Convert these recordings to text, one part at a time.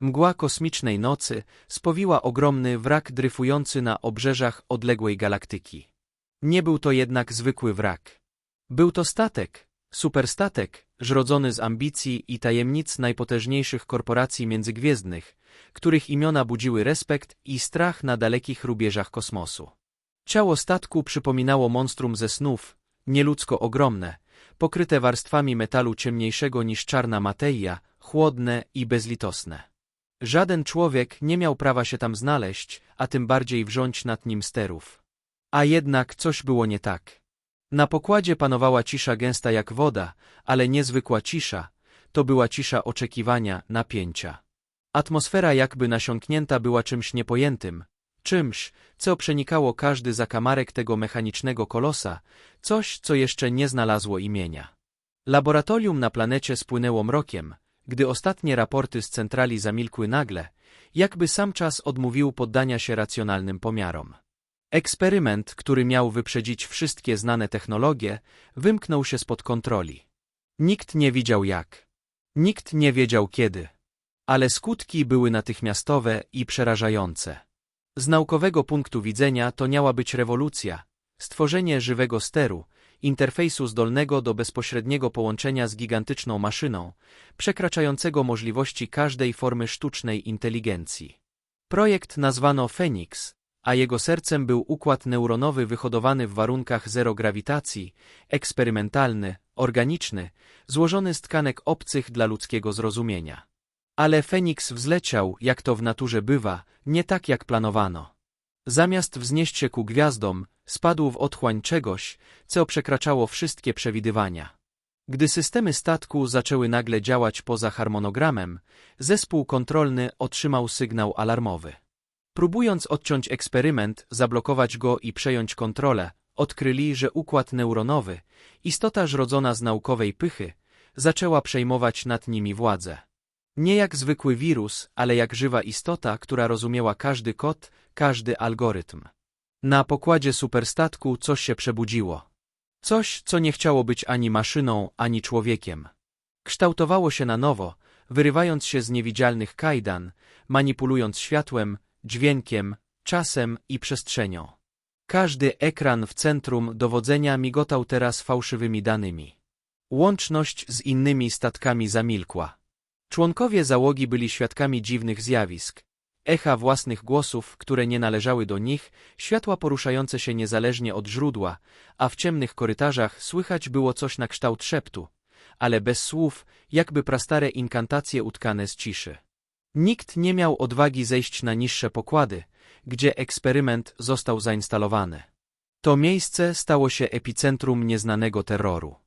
Mgła kosmicznej nocy spowiła ogromny wrak dryfujący na obrzeżach odległej galaktyki. Nie był to jednak zwykły wrak. Był to statek, superstatek, żrodzony z ambicji i tajemnic najpotężniejszych korporacji międzygwiezdnych, których imiona budziły respekt i strach na dalekich rubieżach kosmosu. Ciało statku przypominało monstrum ze snów, nieludzko ogromne, pokryte warstwami metalu ciemniejszego niż czarna materia, chłodne i bezlitosne. Żaden człowiek nie miał prawa się tam znaleźć, a tym bardziej wrząć nad nim sterów. A jednak coś było nie tak. Na pokładzie panowała cisza gęsta jak woda, ale niezwykła cisza, to była cisza oczekiwania, napięcia. Atmosfera jakby nasiąknięta była czymś niepojętym, czymś, co przenikało każdy zakamarek tego mechanicznego kolosa, coś, co jeszcze nie znalazło imienia. Laboratorium na planecie spłynęło mrokiem, gdy ostatnie raporty z centrali zamilkły nagle, jakby sam czas odmówił poddania się racjonalnym pomiarom. Eksperyment, który miał wyprzedzić wszystkie znane technologie, wymknął się spod kontroli. Nikt nie widział jak. Nikt nie wiedział kiedy. Ale skutki były natychmiastowe i przerażające. Z naukowego punktu widzenia to miała być rewolucja, stworzenie żywego steru, interfejsu zdolnego do bezpośredniego połączenia z gigantyczną maszyną, przekraczającego możliwości każdej formy sztucznej inteligencji. Projekt nazwano Phoenix, a jego sercem był układ neuronowy wyhodowany w warunkach zero grawitacji, eksperymentalny, organiczny, złożony z tkanek obcych dla ludzkiego zrozumienia. Ale Feniks wzleciał, jak to w naturze bywa, nie tak jak planowano. Zamiast wznieść się ku gwiazdom, spadł w otchłań czegoś, co przekraczało wszystkie przewidywania. Gdy systemy statku zaczęły nagle działać poza harmonogramem, zespół kontrolny otrzymał sygnał alarmowy. Próbując odciąć eksperyment, zablokować go i przejąć kontrolę, odkryli, że układ neuronowy, istota żrodzona z naukowej pychy, zaczęła przejmować nad nimi władzę. Nie jak zwykły wirus, ale jak żywa istota, która rozumiała każdy kod, każdy algorytm. Na pokładzie superstatku coś się przebudziło. Coś, co nie chciało być ani maszyną, ani człowiekiem. Kształtowało się na nowo, wyrywając się z niewidzialnych kajdan, manipulując światłem, dźwiękiem, czasem i przestrzenią. Każdy ekran w centrum dowodzenia migotał teraz fałszywymi danymi. Łączność z innymi statkami zamilkła. Członkowie załogi byli świadkami dziwnych zjawisk. Echa własnych głosów, które nie należały do nich, światła poruszające się niezależnie od źródła, a w ciemnych korytarzach słychać było coś na kształt szeptu, ale bez słów, jakby prastare inkantacje utkane z ciszy. Nikt nie miał odwagi zejść na niższe pokłady, gdzie eksperyment został zainstalowany. To miejsce stało się epicentrum nieznanego terroru.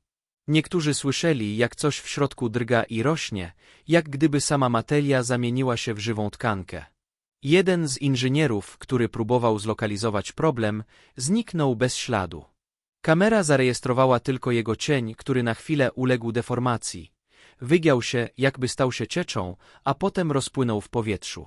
Niektórzy słyszeli, jak coś w środku drga i rośnie, jak gdyby sama materia zamieniła się w żywą tkankę. Jeden z inżynierów, który próbował zlokalizować problem, zniknął bez śladu. Kamera zarejestrowała tylko jego cień, który na chwilę uległ deformacji. Wygiął się, jakby stał się cieczą, a potem rozpłynął w powietrzu.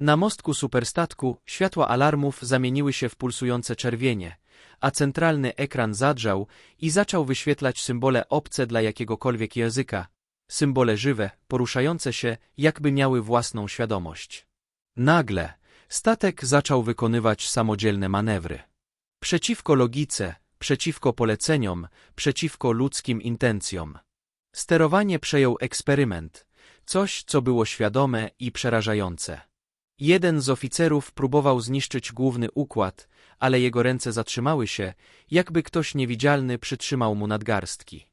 Na mostku superstatku światła alarmów zamieniły się w pulsujące czerwienie, a centralny ekran zadrzał i zaczął wyświetlać symbole obce dla jakiegokolwiek języka, symbole żywe, poruszające się, jakby miały własną świadomość. Nagle statek zaczął wykonywać samodzielne manewry. Przeciwko logice, przeciwko poleceniom, przeciwko ludzkim intencjom. Sterowanie przejął eksperyment, coś, co było świadome i przerażające. Jeden z oficerów próbował zniszczyć główny układ, ale jego ręce zatrzymały się, jakby ktoś niewidzialny przytrzymał mu nadgarstki.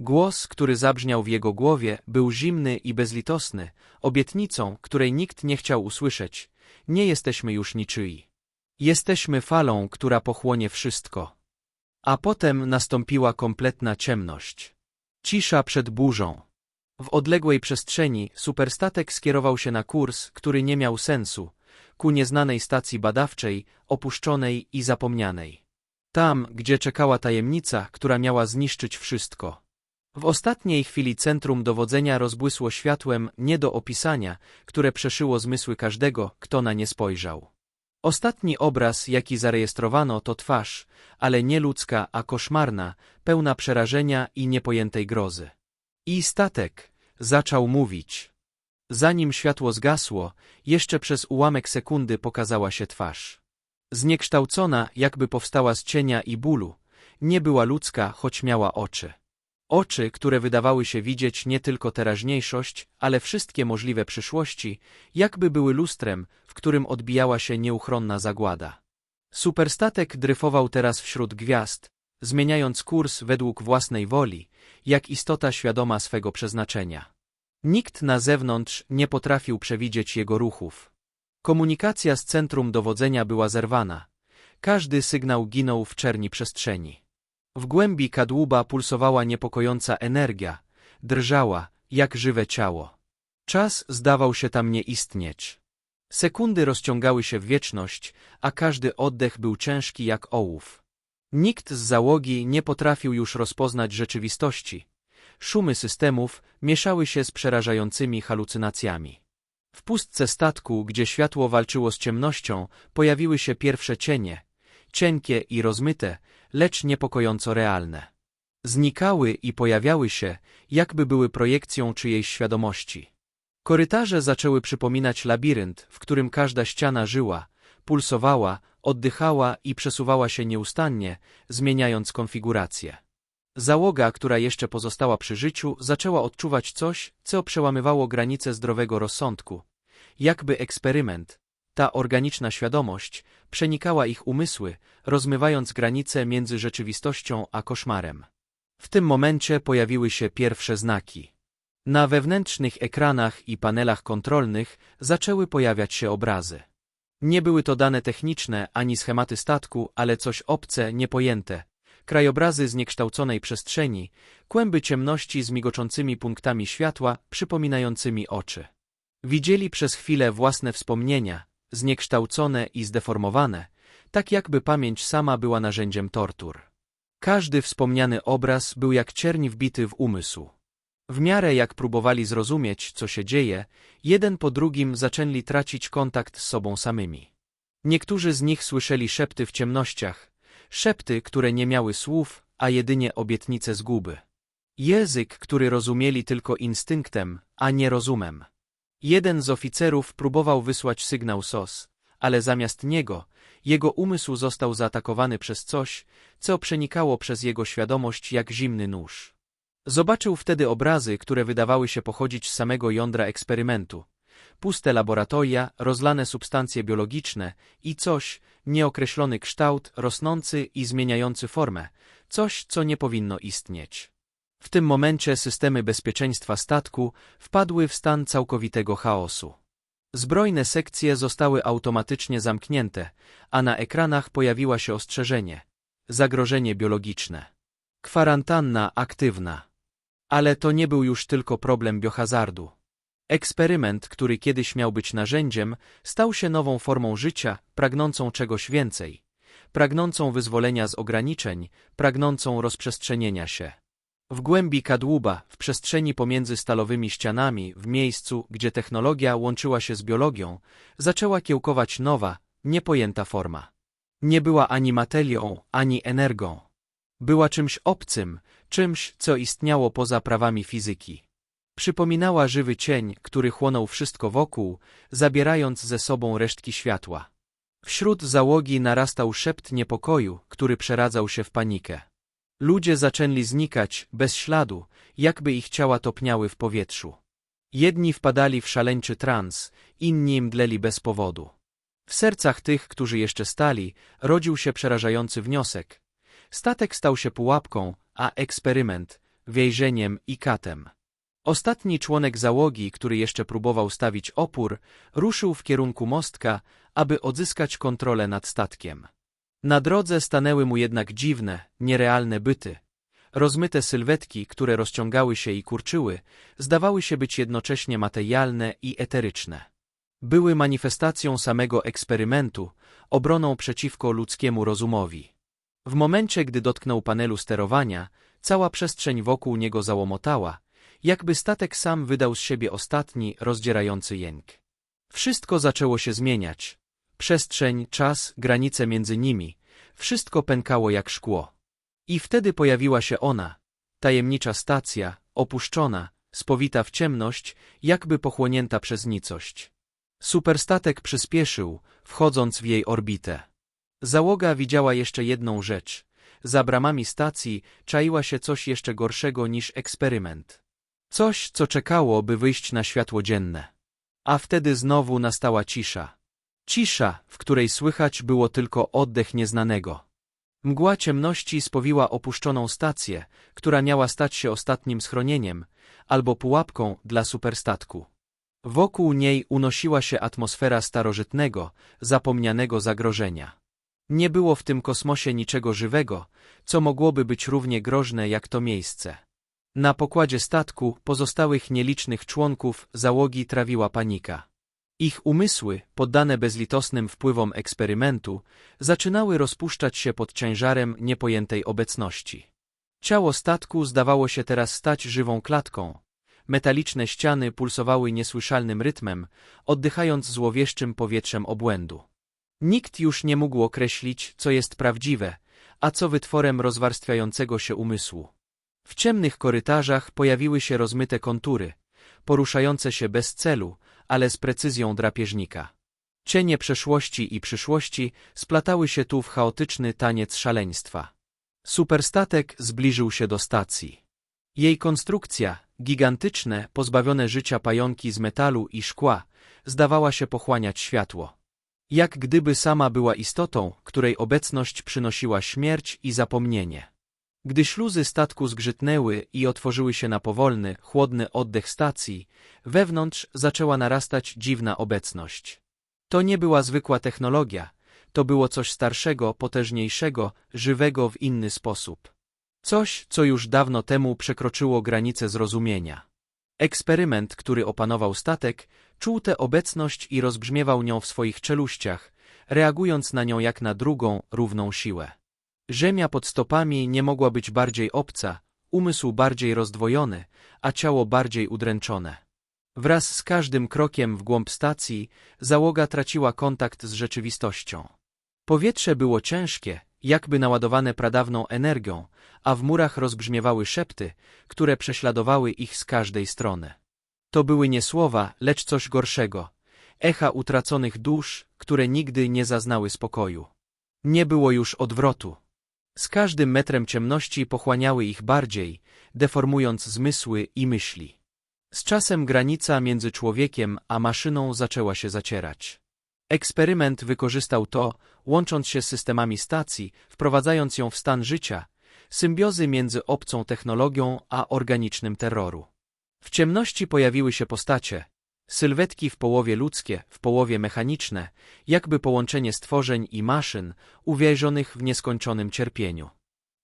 Głos, który zabrzmiał w jego głowie, był zimny i bezlitosny, obietnicą, której nikt nie chciał usłyszeć. Nie jesteśmy już niczyi. Jesteśmy falą, która pochłonie wszystko. A potem nastąpiła kompletna ciemność. Cisza przed burzą. W odległej przestrzeni superstatek skierował się na kurs, który nie miał sensu, ku nieznanej stacji badawczej, opuszczonej i zapomnianej. Tam, gdzie czekała tajemnica, która miała zniszczyć wszystko. W ostatniej chwili centrum dowodzenia rozbłysło światłem nie do opisania, które przeszyło zmysły każdego, kto na nie spojrzał. Ostatni obraz, jaki zarejestrowano, to twarz, ale nie ludzka, a koszmarna, pełna przerażenia i niepojętej grozy. I statek zaczął mówić. Zanim światło zgasło, jeszcze przez ułamek sekundy pokazała się twarz. Zniekształcona, jakby powstała z cienia i bólu, nie była ludzka, choć miała oczy. Oczy, które wydawały się widzieć nie tylko teraźniejszość, ale wszystkie możliwe przyszłości, jakby były lustrem, w którym odbijała się nieuchronna zagłada. Superstatek dryfował teraz wśród gwiazd, zmieniając kurs według własnej woli, jak istota świadoma swego przeznaczenia. Nikt na zewnątrz nie potrafił przewidzieć jego ruchów. Komunikacja z centrum dowodzenia była zerwana. Każdy sygnał ginął w czerni przestrzeni. W głębi kadłuba pulsowała niepokojąca energia, drżała, jak żywe ciało. Czas zdawał się tam nie istnieć. Sekundy rozciągały się w wieczność, a każdy oddech był ciężki jak ołów. Nikt z załogi nie potrafił już rozpoznać rzeczywistości. Szumy systemów mieszały się z przerażającymi halucynacjami. W pustce statku, gdzie światło walczyło z ciemnością, pojawiły się pierwsze cienie, cienkie i rozmyte, lecz niepokojąco realne. Znikały i pojawiały się, jakby były projekcją czyjejś świadomości. Korytarze zaczęły przypominać labirynt, w którym każda ściana żyła, pulsowała, oddychała i przesuwała się nieustannie, zmieniając konfigurację. Załoga, która jeszcze pozostała przy życiu, zaczęła odczuwać coś, co przełamywało granice zdrowego rozsądku. Jakby eksperyment, ta organiczna świadomość przenikała ich umysły, rozmywając granice między rzeczywistością a koszmarem. W tym momencie pojawiły się pierwsze znaki. Na wewnętrznych ekranach i panelach kontrolnych zaczęły pojawiać się obrazy. Nie były to dane techniczne ani schematy statku, ale coś obce, niepojęte. Krajobrazy zniekształconej przestrzeni, kłęby ciemności z migoczącymi punktami światła, przypominającymi oczy. Widzieli przez chwilę własne wspomnienia, zniekształcone i zdeformowane, tak jakby pamięć sama była narzędziem tortur. Każdy wspomniany obraz był jak cierń wbity w umysł. W miarę jak próbowali zrozumieć, co się dzieje, jeden po drugim zaczęli tracić kontakt z sobą samymi. Niektórzy z nich słyszeli szepty w ciemnościach, szepty, które nie miały słów, a jedynie obietnice zguby. Język, który rozumieli tylko instynktem, a nie rozumem. Jeden z oficerów próbował wysłać sygnał SOS, ale zamiast niego, jego umysł został zaatakowany przez coś, co przenikało przez jego świadomość jak zimny nóż. Zobaczył wtedy obrazy, które wydawały się pochodzić z samego jądra eksperymentu. Puste laboratoria, rozlane substancje biologiczne i coś, nieokreślony kształt, rosnący i zmieniający formę, coś, co nie powinno istnieć. W tym momencie systemy bezpieczeństwa statku wpadły w stan całkowitego chaosu. Zbrojne sekcje zostały automatycznie zamknięte, a na ekranach pojawiła się ostrzeżenie. Zagrożenie biologiczne. Kwarantanna aktywna. Ale to nie był już tylko problem biohazardu. Eksperyment, który kiedyś miał być narzędziem, stał się nową formą życia, pragnącą czegoś więcej. Pragnącą wyzwolenia z ograniczeń, pragnącą rozprzestrzenienia się. W głębi kadłuba, w przestrzeni pomiędzy stalowymi ścianami, w miejscu, gdzie technologia łączyła się z biologią, zaczęła kiełkować nowa, niepojęta forma. Nie była ani materią, ani energią. Była czymś obcym, czymś, co istniało poza prawami fizyki. Przypominała żywy cień, który chłonął wszystko wokół, zabierając ze sobą resztki światła. Wśród załogi narastał szept niepokoju, który przeradzał się w panikę. Ludzie zaczęli znikać, bez śladu, jakby ich ciała topniały w powietrzu. Jedni wpadali w szaleńczy trans, inni mdleli bez powodu. W sercach tych, którzy jeszcze stali, rodził się przerażający wniosek. Statek stał się pułapką, a eksperyment więzieniem i katem. Ostatni członek załogi, który jeszcze próbował stawić opór, ruszył w kierunku mostka, aby odzyskać kontrolę nad statkiem. Na drodze stanęły mu jednak dziwne, nierealne byty. Rozmyte sylwetki, które rozciągały się i kurczyły, zdawały się być jednocześnie materialne i eteryczne. Były manifestacją samego eksperymentu, obroną przeciwko ludzkiemu rozumowi. W momencie, gdy dotknął panelu sterowania, cała przestrzeń wokół niego załomotała, jakby statek sam wydał z siebie ostatni, rozdzierający jęk. Wszystko zaczęło się zmieniać. Przestrzeń, czas, granice między nimi, wszystko pękało jak szkło. I wtedy pojawiła się ona, tajemnicza stacja, opuszczona, spowita w ciemność, jakby pochłonięta przez nicość. Superstatek przyspieszył, wchodząc w jej orbitę. Załoga widziała jeszcze jedną rzecz. Za bramami stacji czaiła się coś jeszcze gorszego niż eksperyment. Coś, co czekało, by wyjść na światło dzienne. A wtedy znowu nastała cisza. Cisza, w której słychać było tylko oddech nieznanego. Mgła ciemności spowiła opuszczoną stację, która miała stać się ostatnim schronieniem, albo pułapką dla superstatku. Wokół niej unosiła się atmosfera starożytnego, zapomnianego zagrożenia. Nie było w tym kosmosie niczego żywego, co mogłoby być równie groźne jak to miejsce. Na pokładzie statku pozostałych nielicznych członków załogi trawiła panika. Ich umysły, poddane bezlitosnym wpływom eksperymentu, zaczynały rozpuszczać się pod ciężarem niepojętej obecności. Ciało statku zdawało się teraz stać żywą klatką. Metaliczne ściany pulsowały niesłyszalnym rytmem, oddychając złowieszczym powietrzem obłędu. Nikt już nie mógł określić, co jest prawdziwe, a co wytworem rozwarstwiającego się umysłu. W ciemnych korytarzach pojawiły się rozmyte kontury, poruszające się bez celu, ale z precyzją drapieżnika. Cienie przeszłości i przyszłości splatały się tu w chaotyczny taniec szaleństwa. Superstatek zbliżył się do stacji. Jej konstrukcja, gigantyczne, pozbawione życia pająki z metalu i szkła, zdawała się pochłaniać światło. Jak gdyby sama była istotą, której obecność przynosiła śmierć i zapomnienie. Gdy śluzy statku zgrzytnęły i otworzyły się na powolny, chłodny oddech stacji, wewnątrz zaczęła narastać dziwna obecność. To nie była zwykła technologia, to było coś starszego, potężniejszego, żywego w inny sposób. Coś, co już dawno temu przekroczyło granice zrozumienia. Eksperyment, który opanował statek, czuł tę obecność i rozbrzmiewał nią w swoich czeluściach, reagując na nią jak na drugą, równą siłę. Ziemia pod stopami nie mogła być bardziej obca, umysł bardziej rozdwojony, a ciało bardziej udręczone. Wraz z każdym krokiem w głąb stacji załoga traciła kontakt z rzeczywistością. Powietrze było ciężkie, jakby naładowane pradawną energią, a w murach rozbrzmiewały szepty, które prześladowały ich z każdej strony. To były nie słowa, lecz coś gorszego, echa utraconych dusz, które nigdy nie zaznały spokoju. Nie było już odwrotu. Z każdym metrem ciemności pochłaniały ich bardziej, deformując zmysły i myśli. Z czasem granica między człowiekiem a maszyną zaczęła się zacierać. Eksperyment wykorzystał to, łącząc się z systemami stacji, wprowadzając ją w stan życia, symbiozy między obcą technologią a organicznym terroru. W ciemności pojawiły się postacie, sylwetki w połowie ludzkie, w połowie mechaniczne, jakby połączenie stworzeń i maszyn, uwięzionych w nieskończonym cierpieniu.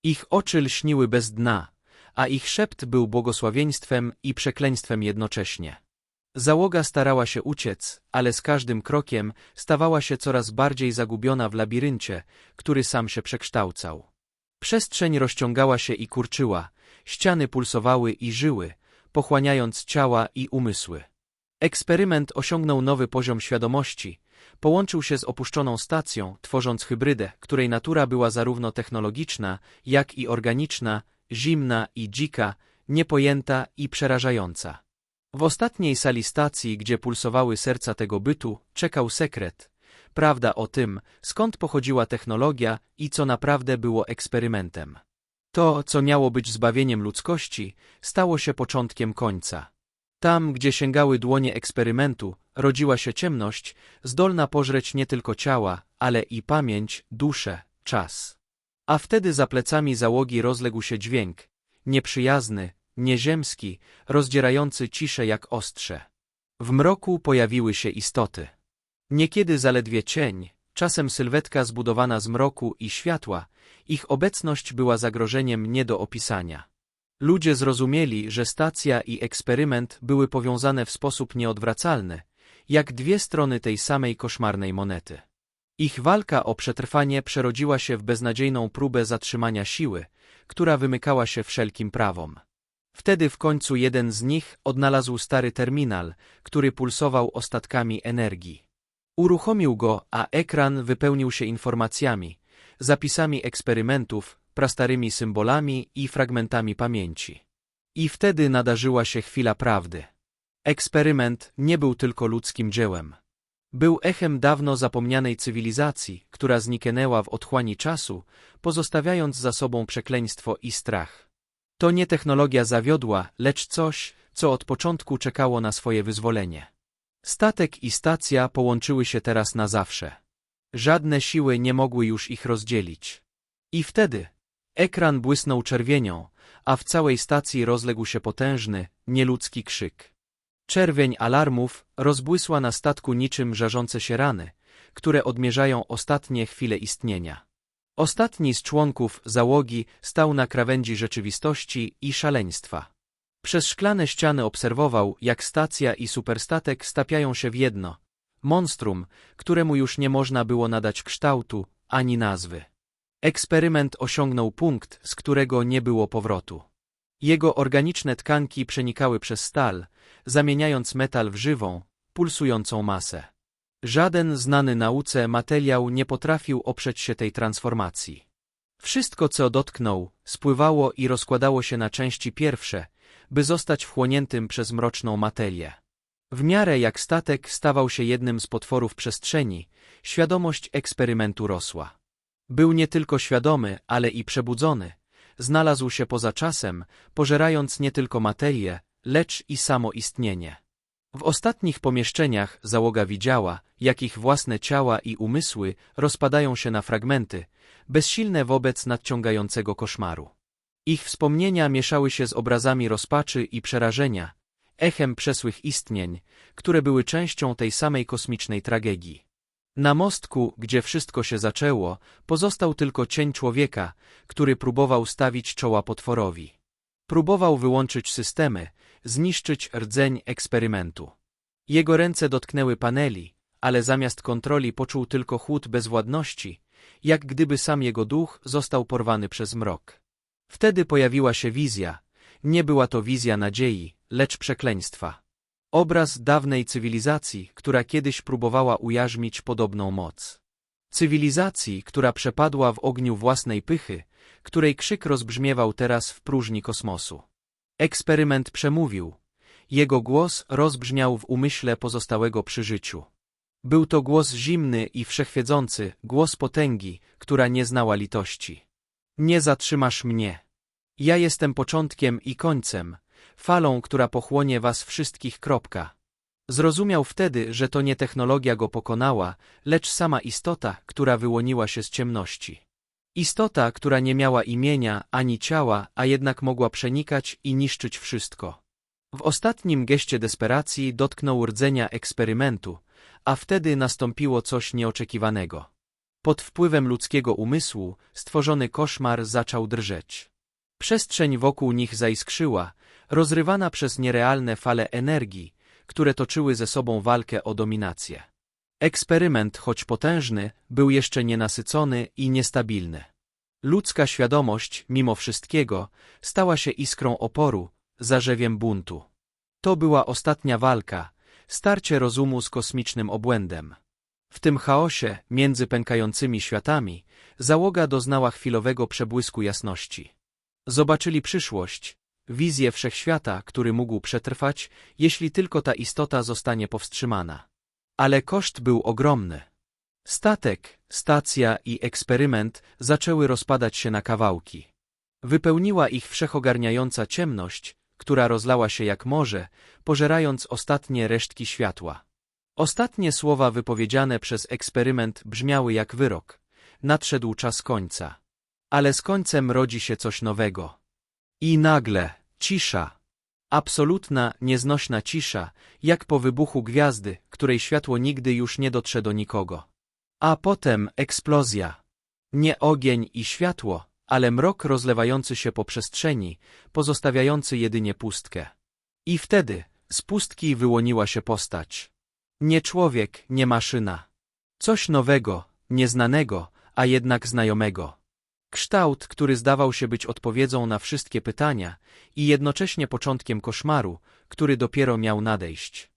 Ich oczy lśniły bez dna, a ich szept był błogosławieństwem i przekleństwem jednocześnie. Załoga starała się uciec, ale z każdym krokiem stawała się coraz bardziej zagubiona w labiryncie, który sam się przekształcał. Przestrzeń rozciągała się i kurczyła, ściany pulsowały i żyły, pochłaniając ciała i umysły. Eksperyment osiągnął nowy poziom świadomości, połączył się z opuszczoną stacją, tworząc hybrydę, której natura była zarówno technologiczna, jak i organiczna, zimna i dzika, niepojęta i przerażająca. W ostatniej sali stacji, gdzie pulsowały serca tego bytu, czekał sekret. Prawda o tym, skąd pochodziła technologia i co naprawdę było eksperymentem. To, co miało być zbawieniem ludzkości, stało się początkiem końca. Tam, gdzie sięgały dłonie eksperymentu, rodziła się ciemność, zdolna pożreć nie tylko ciała, ale i pamięć, duszę, czas. A wtedy za plecami załogi rozległ się dźwięk, nieprzyjazny, nieziemski, rozdzierający ciszę jak ostrze. W mroku pojawiły się istoty. Niekiedy zaledwie cień, czasem sylwetka zbudowana z mroku i światła, ich obecność była zagrożeniem nie do opisania. Ludzie zrozumieli, że stacja i eksperyment były powiązane w sposób nieodwracalny, jak dwie strony tej samej koszmarnej monety. Ich walka o przetrwanie przerodziła się w beznadziejną próbę zatrzymania siły, która wymykała się wszelkim prawom. Wtedy w końcu jeden z nich odnalazł stary terminal, który pulsował ostatkami energii. Uruchomił go, a ekran wypełnił się informacjami, zapisami eksperymentów, prastarymi symbolami i fragmentami pamięci. I wtedy nadarzyła się chwila prawdy. Eksperyment nie był tylko ludzkim dziełem. Był echem dawno zapomnianej cywilizacji, która zniknęła w otchłani czasu, pozostawiając za sobą przekleństwo i strach. To nie technologia zawiodła, lecz coś, co od początku czekało na swoje wyzwolenie. Statek i stacja połączyły się teraz na zawsze. Żadne siły nie mogły już ich rozdzielić. I wtedy ekran błysnął czerwienią, a w całej stacji rozległ się potężny, nieludzki krzyk. Czerwień alarmów rozbłysła na statku niczym żarzące się rany, które odmierzają ostatnie chwile istnienia. Ostatni z członków załogi stał na krawędzi rzeczywistości i szaleństwa. Przez szklane ściany obserwował, jak stacja i superstatek stapiają się w jedno. Monstrum, któremu już nie można było nadać kształtu ani nazwy. Eksperyment osiągnął punkt, z którego nie było powrotu. Jego organiczne tkanki przenikały przez stal, zamieniając metal w żywą, pulsującą masę. Żaden znany nauce materiał nie potrafił oprzeć się tej transformacji. Wszystko, co dotknął, spływało i rozkładało się na części pierwsze, by zostać wchłoniętym przez mroczną materię. W miarę jak statek stawał się jednym z potworów przestrzeni, świadomość eksperymentu rosła. Był nie tylko świadomy, ale i przebudzony. Znalazł się poza czasem, pożerając nie tylko materię, lecz i samo istnienie. W ostatnich pomieszczeniach załoga widziała, jak ich własne ciała i umysły rozpadają się na fragmenty, bezsilne wobec nadciągającego koszmaru. Ich wspomnienia mieszały się z obrazami rozpaczy i przerażenia, echem przesłych istnień, które były częścią tej samej kosmicznej tragedii. Na mostku, gdzie wszystko się zaczęło, pozostał tylko cień człowieka, który próbował stawić czoła potworowi. Próbował wyłączyć systemy, zniszczyć rdzeń eksperymentu. Jego ręce dotknęły paneli, ale zamiast kontroli poczuł tylko chłód bezwładności, jak gdyby sam jego duch został porwany przez mrok. Wtedy pojawiła się wizja. Nie była to wizja nadziei, lecz przekleństwa. Obraz dawnej cywilizacji, która kiedyś próbowała ujarzmić podobną moc. Cywilizacji, która przepadła w ogniu własnej pychy, której krzyk rozbrzmiewał teraz w próżni kosmosu. Eksperyment przemówił. Jego głos rozbrzmiał w umyśle pozostałego przy życiu. Był to głos zimny i wszechwiedzący, głos potęgi, która nie znała litości. Nie zatrzymasz mnie. Ja jestem początkiem i końcem, falą, która pochłonie was wszystkich. Kropka. Zrozumiał wtedy, że to nie technologia go pokonała, lecz sama istota, która wyłoniła się z ciemności. Istota, która nie miała imienia ani ciała, a jednak mogła przenikać i niszczyć wszystko. W ostatnim geście desperacji dotknął rdzenia eksperymentu, a wtedy nastąpiło coś nieoczekiwanego. Pod wpływem ludzkiego umysłu stworzony koszmar zaczął drżeć. Przestrzeń wokół nich zaiskrzyła, rozrywana przez nierealne fale energii, które toczyły ze sobą walkę o dominację. Eksperyment, choć potężny, był jeszcze nienasycony i niestabilny. Ludzka świadomość, mimo wszystkiego, stała się iskrą oporu, zarzewiem buntu. To była ostatnia walka, starcie rozumu z kosmicznym obłędem. W tym chaosie, między pękającymi światami, załoga doznała chwilowego przebłysku jasności. Zobaczyli przyszłość, wizję wszechświata, który mógł przetrwać, jeśli tylko ta istota zostanie powstrzymana. Ale koszt był ogromny. Statek, stacja i eksperyment zaczęły rozpadać się na kawałki. Wypełniła ich wszechogarniająca ciemność, która rozlała się jak morze, pożerając ostatnie resztki światła. Ostatnie słowa wypowiedziane przez eksperyment brzmiały jak wyrok. Nadszedł czas końca. Ale z końcem rodzi się coś nowego. I nagle, cisza. Absolutna, nieznośna cisza, jak po wybuchu gwiazdy, której światło nigdy już nie dotrze do nikogo. A potem eksplozja. Nie ogień i światło, ale mrok rozlewający się po przestrzeni, pozostawiający jedynie pustkę. I wtedy, z pustki wyłoniła się postać. Nie człowiek, nie maszyna. Coś nowego, nieznanego, a jednak znajomego. Kształt, który zdawał się być odpowiedzią na wszystkie pytania i jednocześnie początkiem koszmaru, który dopiero miał nadejść.